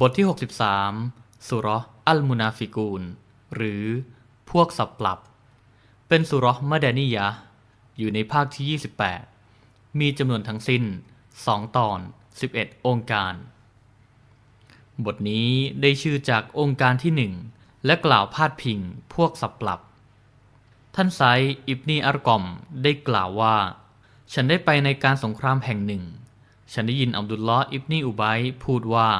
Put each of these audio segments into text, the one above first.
บทที่ 63 สุรออัลมุนาฟิกูน หรือพวกสับปรับ เป็นสุรอมะดานียะ อยู่ในภาคที่ 28 มีจำนวนทั้งสิ้น 2 ตอน 11 องค์การ บทนี้ได้ชื่อจากองค์การที่หนึ่งและกล่าวพาดพิงพวกสับปรับ ท่านไซอิบนีอัรกอมได้กล่าวว่า ฉันได้ไปในการสงครามแห่งหนึ่ง ฉันได้ยินอับดุลลอฮ์อิบนีอุบัยพูดว่า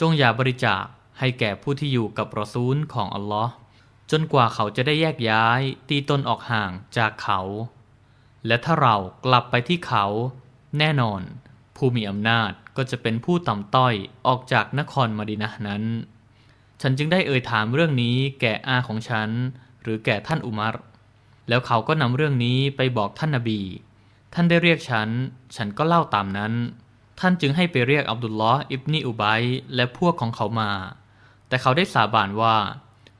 จงอย่าบริจาคให้แก่ผู้ที่อยู่กับรอซูลของอัลลอฮ์จนกว่าเขาจะได้แยกย้ายตีตนออกห่างจากเขา และถ้าเรากลับไปที่เขา แน่นอน ผู้มีอำนาจก็จะเป็นผู้ต่ำต้อยออกจากนครมดินะนั้น ฉันจึงได้เอ่ยถามเรื่องนี้แก่อาของฉัน หรือแก่ท่านอุมัรแล้วเขาก็นำเรื่องนี้ไปบอกท่านนบี ท่านได้เรียกฉัน ฉันก็เล่าตามนั้น ท่านจึงให้ไปเรียกอับดุลลอฮ์อิบนีอุบัยและพวกของเขามา แต่เขาได้สาบานว่า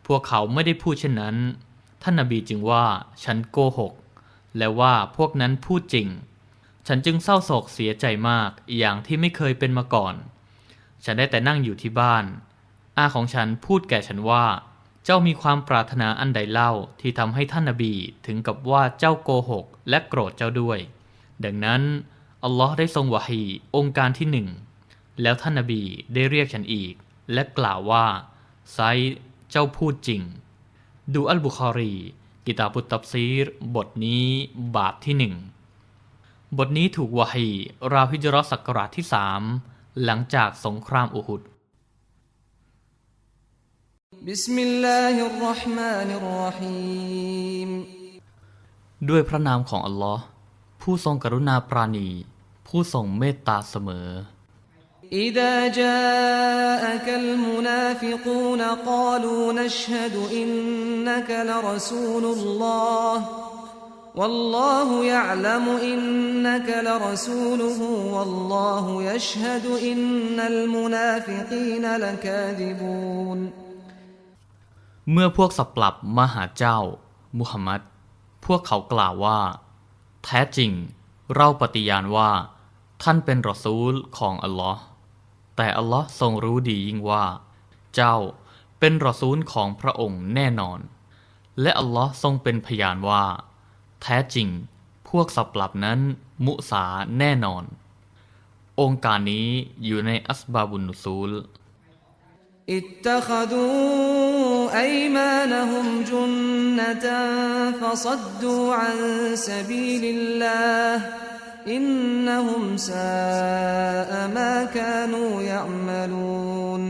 พวกเขาไม่ได้พูดเช่นนั้น ท่านนบีจึงว่าฉันโกหก และว่าพวกนั้นพูดจริง ฉันจึงเศร้าโศกเสียใจมากอย่างที่ไม่เคยเป็นมาก่อน ฉันได้แต่นั่งอยู่ที่บ้าน อาของฉันพูดแก่ฉันว่า เจ้ามีความปรารถนาอันใดเล่าที่ทำให้ท่านนบีถึงกับว่าเจ้าโกหก และโกรธเจ้าด้วย ดังนั้น อัลลอฮ์ได้ทรงวะฮีองค์การที่หนึ่ง แล้วท่านนบีได้เรียกฉันอีก และกล่าวว่า ไซด์เจ้าพูดจริง ดูอัลบุคอรี กิตาบุตตับซีร บทนี้บาทที่หนึ่ง บทนี้ถูกวะฮีราวฮิจรัสศักราชที่สามหลังจากสงครามอุฮุด بسم الله الرحمن الرحيم ด้วยพระนามของอัลลอฮ์ ผู้ทรงกรุณาปราณี ผู้ทรงเมตตาเสมอ إذا جاءك المنافقون قالوا نشهد إنك لرسول الله والله يعلم إنك لرسوله والله يشهد إن المنافقين لكاذبون เมื่อพวกสับปรับมาหาเจ้า มุฮัมมัด พวกเขากล่าวว่า แท้จริง เราปฏิญาณว่า ท่านเป็นรอซูลของอัลลอฮ์แต่อัลลอฮ์ทรงรู้ดียิ่งว่า เจ้าเป็นรอซูลของพระองค์แน่นอน และอัลลอฮ์ทรงเป็นพยานว่า แท้จริง พวกสับปรับนั้นมุสาแน่นอน องค์การนี้อยู่ในอัสบาบุนนุซูล اتخذوا أيمانهم جنة فصدوا عن سبيل الله إنهم ساء ما كانوا يعملون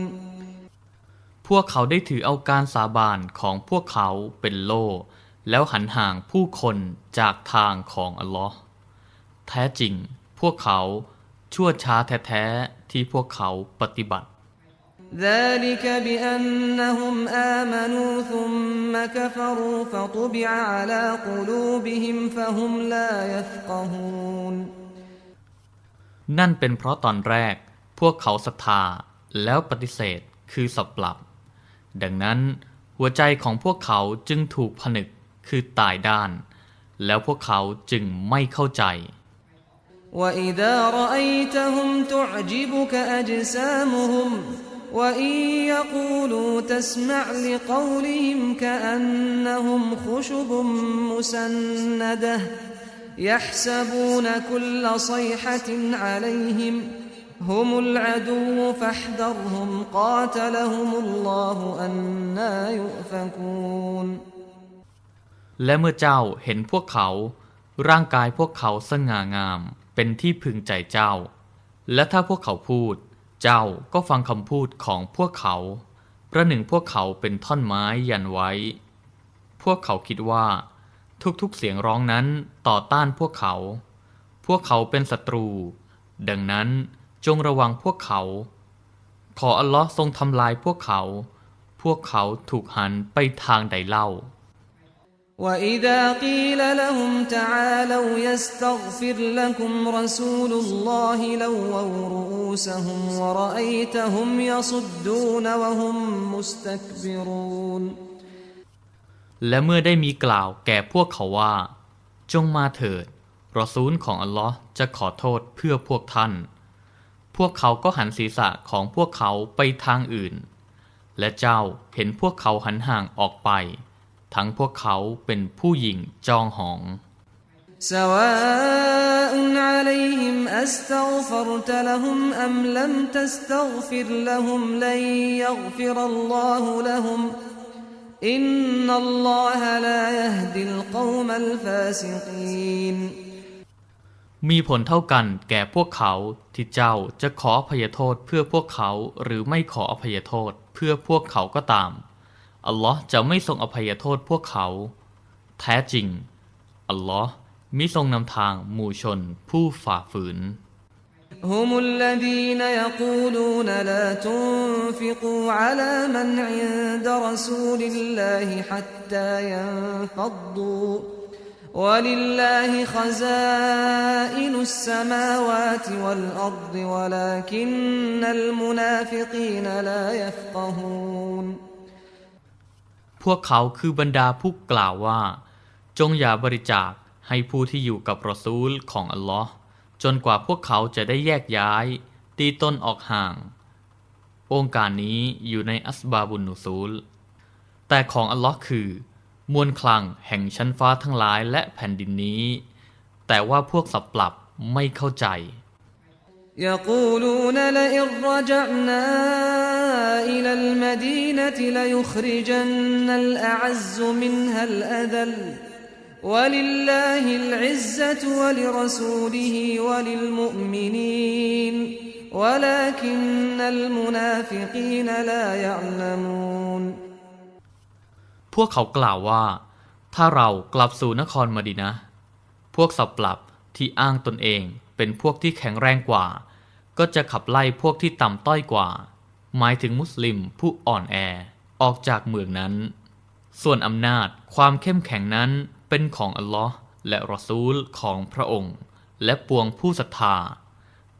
พวกเขาได้ถือเอาการสาบานของพวกเขาเป็นโล่ แล้วหันห่างผู้คนจากทางของอัลลอฮ์แท้จริง พวกเขาชั่วช้าแท้ๆที่พวกเขาปฏิบัติ ذلك بأنهم آمنوا ثم كفروا فطبع على قلوبهم فهم لا يفقهون นั่นเป็นเพราะตอนแรกพวกเขาศรัทธาแล้วปฏิเสธคือสับปรับ ดังนั้นหัวใจของพวกเขาจึงถูกผนึกคือตายด้าน แล้วพวกเขาจึงไม่เข้าใจ وإذا رأيتهم تعجبك أجسامهم وإن يقولوا تسمع لقولهم كأنهم خشب مسندة يحسبون كل صيحة عليهم هم العدو فاحذرهم قاتلهم الله أنا يؤفكون และเมื่อเจ้าเห็นพวกเขา ร่างกายพวกเขาสง่างาม เป็นที่พึงใจเจ้า และถ้าพวกเขาพูด เจ้าก็ฟังคำพูดของพวกเขา ประหนึ่งพวกเขาเป็นท่อนไม้ยันไว้ พวกเขาคิดว่า ทุกๆเสียงร้องนั้นต่อต้านพวกเขา พวกเขาเป็นศัตรู ดังนั้นจงระวังพวกเขา ขออัลลอฮ์ทรงทำลายพวกเขา พวกเขาถูกหันไปทางใดเล่า وإذا قيل لهم تعالوا يستغفر لكم رسول الله لووا رؤوسهم ورأيتهم يصدون وهم مستكبرون และเมื่อได้มีกล่าวแก่พวกเขาว่า จงมาเถิดรอซูลของอัลลอฮ์จะขอโทษเพื่อพวกท่าน พ พวกเขาก็หันศีรษะของพวกเขาไปทางอื่น และเจ้าเห็นพวกเขาหันห่างออกไป ทั้งพวกเขาเป็นผู้หญิงจองหอง سواء عليهم أستغفرت لهم أم لم تستغفر لهم لن يغفر الله لهم إن الله لا يهدي القوم الفاسقين มีผลเท่ากันแก่พวกเขาที่เจ้าจะขออภัยโทษเพื่อพวกเขาหรือไม่ขออภัยโทษเพื่อพวกเขาก็ตาม อัลลอฮ์จะไม่ทรงอภัยโทษพวกเขา แท้จริง อัลลอฮ์มิทรงนำทางหมู่ชนผู้ฝ่าฝืน هم الذين يقولون لا تنفقوا على من عند رسول الله حتى ينفضوا ولله خزائن السماوات والأرض ولكن المنافقين لا يفقهون พ วกเขาคือบรรดาผู้กล่าวว่า จงอย่าบริจาคให้ผู้ที่อยู่กับรอซูลของอัลลอฮ์จนกว่าพวกเขาจะได้แยกย้าย ตีต้นออกห่าง องค์การนี้อยู่ในอัสบาบุนนุซูล แต่ของอัลลอฮ์คือ มวลคลังแห่งชั้นฟ้าทั้งหลายและแผ่นดินนี้ แต่ว่าพวกสับปรับไม่เข้าใจ يقولون لئن رجعنا إلى المدينة ليخرجن الأعز منها الأذل ولله العزة ولرسوله وللمؤمنين ولكن المنافقين لا يعلمون พวกเขากล่าวว่า ถ้าเรากลับสู่นครมดินะ พวกสับปรับที่อ้างตนเองเป็นพวกที่แข็งแรงกว่า ก็จะขับไล่พวกที่ต่ำต้อยกว่า หมายถึงมุสลิมผู้อ่อนแอ ออกจากเมืองนั้น ส่วนอำนาจความเข้มแข็งนั้นเป็นของอัลลอฮ์และรอซูลของพระองค์ และปวงผู้ศรัทธา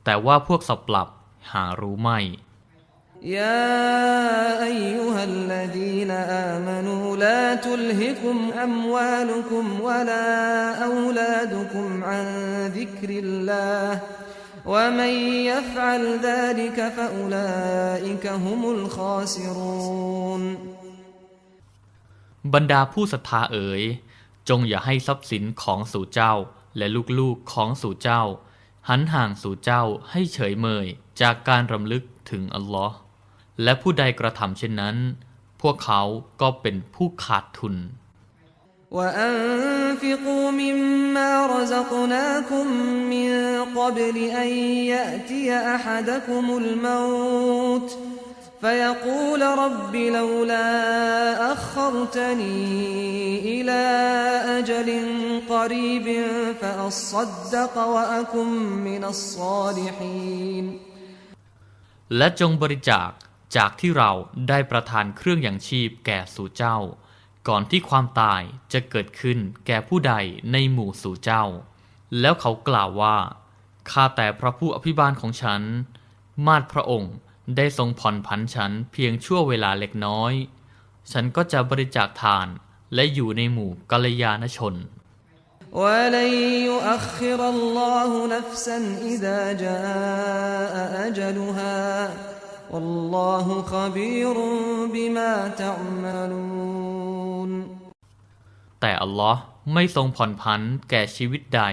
แต่ว่าพวกสับปรับหารู้ไม่ يا أيها الذين آمنوا لا تلهكم أموالكم ولا أولادكم عن ذكر الله ومن يفعل ذلك فأولئك هم الخاسرون บรรดาผู้ศรัทธาเอ๋ย จงอย่าให้ทรัพย์สินของสู่เจ้า และลูกๆของสู่เจ้า หันห่างสู่เจ้าให้เฉยเมยจากการรำลึกถึงอัลลอฮ์และผู้ใดกระทำเช่นนั้น พวกเขาก็เป็นผู้ขาดทุน وأنفقوا مما رزقناكم من قبل أن يأتي أحدكم الموت فيقول رب لولا أخرتني إلى أجل قريب فأصدق وأكن من الصالحين และจงบริจาคจากที่เราได้ประทานเครื่องอย่างชีพแก่สู่เจ้า ก่อนที่ความตายจะเกิดขึ้นแก่ผู้ใดในหมู่สู่เจ้า แล้วเขากล่าวว่า ข้าแต่พระผู้อภิบาลของฉัน มาดพระองค์ได้ทรงผ่อนผันฉันเพียงชั่วเวลาเล็กน้อย ฉันก็จะบริจาคทานและอยู่ในหมู่กัลยาณชน ولن يؤخر الله نفسا إذا جاء أجلها والله خبير بما تعملون แต่อัลลอฮ์ไม่ทรงผ่อนผันแก่ชีวิตใด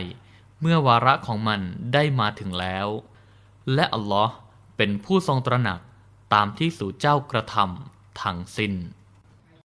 เมื่อวาระของมันได้มาถึงแล้ว และอัลลอฮ์เป็นผู้ทรงตระหนักตามที่สู่เจ้ากระทำทั้งสิ้น